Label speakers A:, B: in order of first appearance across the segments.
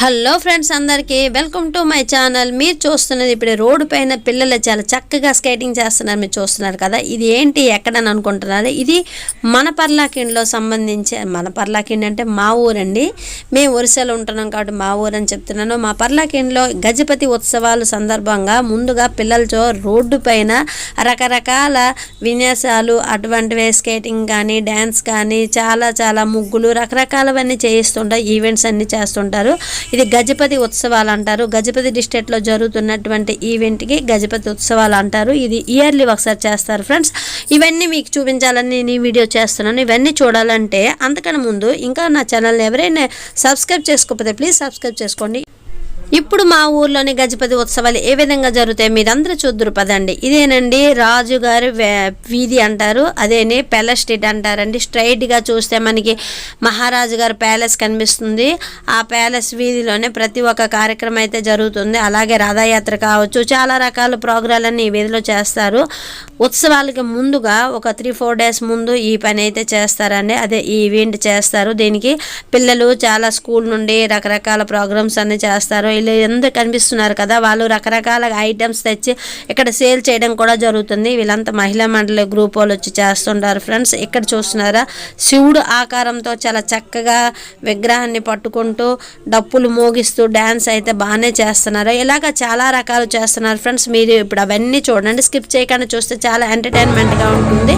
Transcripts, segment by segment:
A: Hello friends అందరికీ welcome to my channel మీరు చూస్తున్నది ఇప్పుడు రోడ్డు పైన పిల్లలు చాలా చక్కగా స్కేటింగ్ చేస్తున్నారు మీరు చూస్తున్నారు కదా. ఇది ఏంటి ఎక్కడని అనుకుంటున్నారు? ఇది మన పర్లాకిండ్లో సంబంధించి మన పర్లాకిండ్ అంటే మా ఊరండి. మేము ఒరిస్సాలో ఉంటున్నాం కాబట్టి మా ఊరు అని చెప్తున్నాను. మా పర్లాకిండ్లో గజపతి ఉత్సవాలు సందర్భంగా ముందుగా పిల్లలతో రోడ్డు పైన రకరకాల విన్యాసాలు అటువంటివి స్కేటింగ్ కానీ డ్యాన్స్ కానీ చాలా చాలా ముగ్గులు రకరకాలవన్నీ చేయిస్తుంటారు. ఈవెంట్స్ అన్నీ చేస్తుంటారు. ఇది గజపతి ఉత్సవాలు అంటారు. గజపతి డిస్ట్రిక్ట్లో జరుగుతున్నటువంటి ఈవెంట్కి గజపతి ఉత్సవాలు అంటారు. ఇది ఇయర్లీ ఒకసారి చేస్తారు ఫ్రెండ్స్ ఇవన్నీ మీకు చూపించాలని నేను ఈ వీడియో చేస్తున్నాను. ఇవన్నీ చూడాలంటే అంతకన్నా ముందు ఇంకా నా ఛానల్ని ఎవరైనా సబ్స్క్రైబ్ చేసుకోకపోతే ప్లీజ్ సబ్స్క్రైబ్ చేసుకోండి. ఇప్పుడు మా ఊర్లోని గజపతి ఉత్సవాలు ఏ విధంగా జరుగుతాయి మీరందరూ చూద్దరు పదండి. ఇదేనండి రాజుగారి వే- వీధి అంటారు. అదేని ప్యాలెస్ స్ట్రీట్ అంటారండి. స్ట్రైట్గా చూస్తే మనకి మహారాజు గారి ప్యాలెస్ కనిపిస్తుంది. ఆ ప్యాలెస్ వీధిలోనే ప్రతి ఒక్క కార్యక్రమం అయితే జరుగుతుంది. అలాగే రథయాత్ర కావచ్చు చాలా రకాల ప్రోగ్రాలన్నీ ఈ వీధిలో చేస్తారు. ఉత్సవాలకి ముందుగా ఒక త్రీ ఫోర్ డేస్ ముందు ఈ పని అయితే చేస్తారండి. అదే ఈ ఈవెంట్ చేస్తారు. దీనికి పిల్లలు చాలా స్కూల్ నుండి రకరకాల ప్రోగ్రామ్స్ అన్ని చేస్తారు. వీళ్ళు ఎందుకు కనిపిస్తున్నారు కదా? వాళ్ళు రకరకాల ఐటమ్స్ తెచ్చి ఇక్కడ సేల్ చేయడం కూడా జరుగుతుంది. వీళ్ళంతా మహిళా మండలి గ్రూప్ వాళ్ళు వచ్చి చేస్తుంటారు ఫ్రెండ్స్ ఇక్కడ చూస్తున్నారా? శివుడు ఆకారంతో చాలా చక్కగా విగ్రహాన్ని పట్టుకుంటూ డప్పులు మోగిస్తూ డ్యాన్స్ అయితే బాగానే చేస్తున్నారు. ఇలాగ చాలా రకాలు చేస్తున్నారు ఫ్రెండ్స్ మీరు ఇప్పుడు అవన్నీ చూడండి. స్కిప్ చేయకుండా చూస్తే చాలా ఎంటర్టైన్మెంట్గా ఉంటుంది.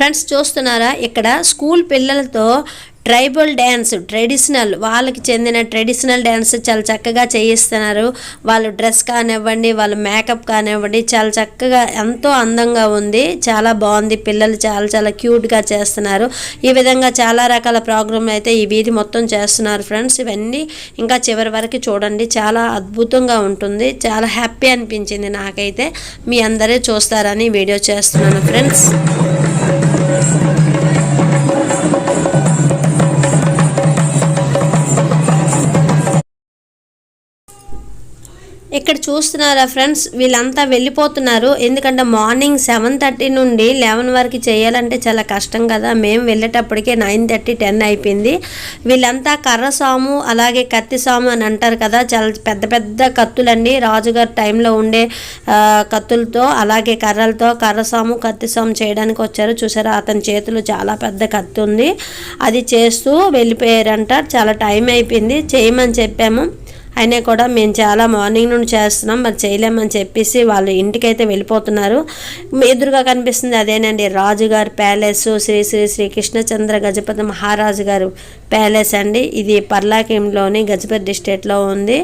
A: ఫ్రెండ్స్ చూస్తున్నారా? ఇక్కడ స్కూల్ పిల్లలతో ట్రైబల్ డ్యాన్స్ ట్రెడిషనల్. వాళ్ళకి చెందిన ట్రెడిషనల్ డ్యాన్స్ చాలా చక్కగా చేయిస్తున్నారు. వాళ్ళు డ్రెస్ కానివ్వండి వాళ్ళ మేకప్ కానివ్వండి చాలా చక్కగా ఎంతో అందంగా ఉంది. చాలా బాగుంది. పిల్లలు చాలా చాలా క్యూట్గా చేస్తున్నారు. ఈ విధంగా చాలా రకాల ప్రోగ్రామ్ అయితే ఈ వీధి మొత్తం చేస్తున్నారు ఫ్రెండ్స్. ఇవన్నీ ఇంకా చివరి వరకు చూడండి. చాలా అద్భుతంగా ఉంటుంది. చాలా హ్యాపీ అనిపించింది నాకైతే. మీ అందరే చూస్తారని వీడియో చేస్తున్నాను ఫ్రెండ్స్. ఇక్కడ చూస్తున్నారా ఫ్రెండ్స్? వీళ్ళంతా వెళ్ళిపోతున్నారు. ఎందుకంటే మార్నింగ్ సెవెన్ థర్టీ నుండి లెవెన్ వరకు చేయాలంటే చాలా కష్టం కదా. మేము వెళ్ళేటప్పటికే నైన్ థర్టీ టెన్ అయిపోయింది. వీళ్ళంతా కర్ర సాము అలాగే కత్తి సాము అని అంటారు కదా. చాలా పెద్ద పెద్ద కత్తులండి. రాజుగారి టైంలో ఉండే కత్తులతో అలాగే కర్రలతో కర్ర సాము కత్తి సాము చేయడానికి వచ్చారు. చూసారా? అతని చేతులు చాలా పెద్ద కత్తి ఉంది. అది చేస్తూ వెళ్ళిపోయారంట. చాలా టైం అయిపోయింది. చేయమని చెప్పాము. అయినా కూడా మేము చాలా మార్నింగ్ నుండి చేస్తున్నాం మరి చేయలేమని చెప్పేసి వాళ్ళు ఇంటికైతే వెళ్ళిపోతున్నారు. ఎదురుగా కనిపిస్తుంది అదేనండి రాజుగారి ప్యాలెస్ శ్రీ శ్రీ శ్రీ కృష్ణచంద్ర గజపతి మహారాజు గారు ప్యాలెస్ అండి. ఇది పర్లాకింలోని గజపతి డిస్ట్రిక్ట్లో ఉంది.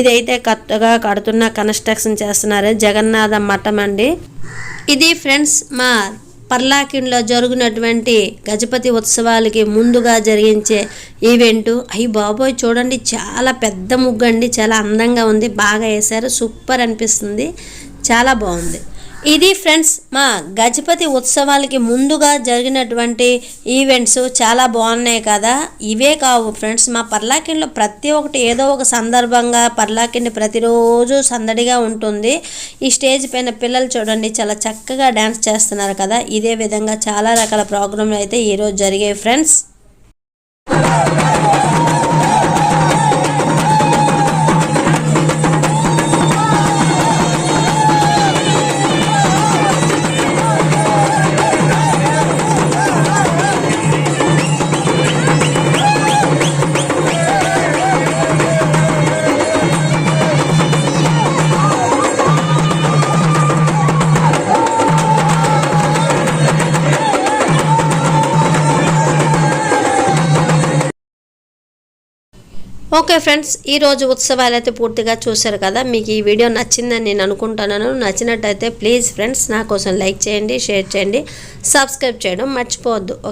A: ఇదైతే కొత్తగా కడుతున్న కన్స్ట్రక్షన్ చేస్తున్నారు జగన్నాథ మఠం అండి. ఇది ఫ్రెండ్స్ మా పర్లాకిన్లో జరుగునటువంటి గజపతి ఉత్సవాలకి ముందుగా జరిగించే ఈవెంటు అయ్యి బాబోయ్ చూడండి చాలా పెద్ద ముగ్గు అండి. చాలా అందంగా ఉంది. బాగా వేశారు. సూపర్ అనిపిస్తుంది. చాలా బాగుంది. ఇది ఫ్రెండ్స్ మా గజపతి ఉత్సవాలకి ముందుగా జరిగినటువంటి ఈవెంట్స్ చాలా బాగున్నాయి కదా. ఇవే కావు ఫ్రెండ్స్ మా పర్లాకిండ్లో ప్రతి ఒక్కటి ఏదో ఒక సందర్భంగా పర్లాకిండి ప్రతిరోజు సందడిగా ఉంటుంది. ఈ స్టేజ్ పైన పిల్లలు చూడండి చాలా చక్కగా డ్యాన్స్ చేస్తున్నారు కదా. ఇదే విధంగా చాలా రకాల ప్రోగ్రాంలు అయితే ఈరోజు జరిగాయి ఫ్రెండ్స్. ఓకే ఫ్రెండ్స్ ఈరోజు ఉత్సవాలు అయితే పూర్తిగా చూశారు కదా. మీకు ఈ వీడియో నచ్చిందని నేను అనుకుంటున్నాను. నచ్చినట్టయితే ప్లీజ్ ఫ్రెండ్స్ నా కోసం లైక్ చేయండి షేర్ చేయండి సబ్స్క్రైబ్ చేయడం మర్చిపోవద్దు. ఓకే.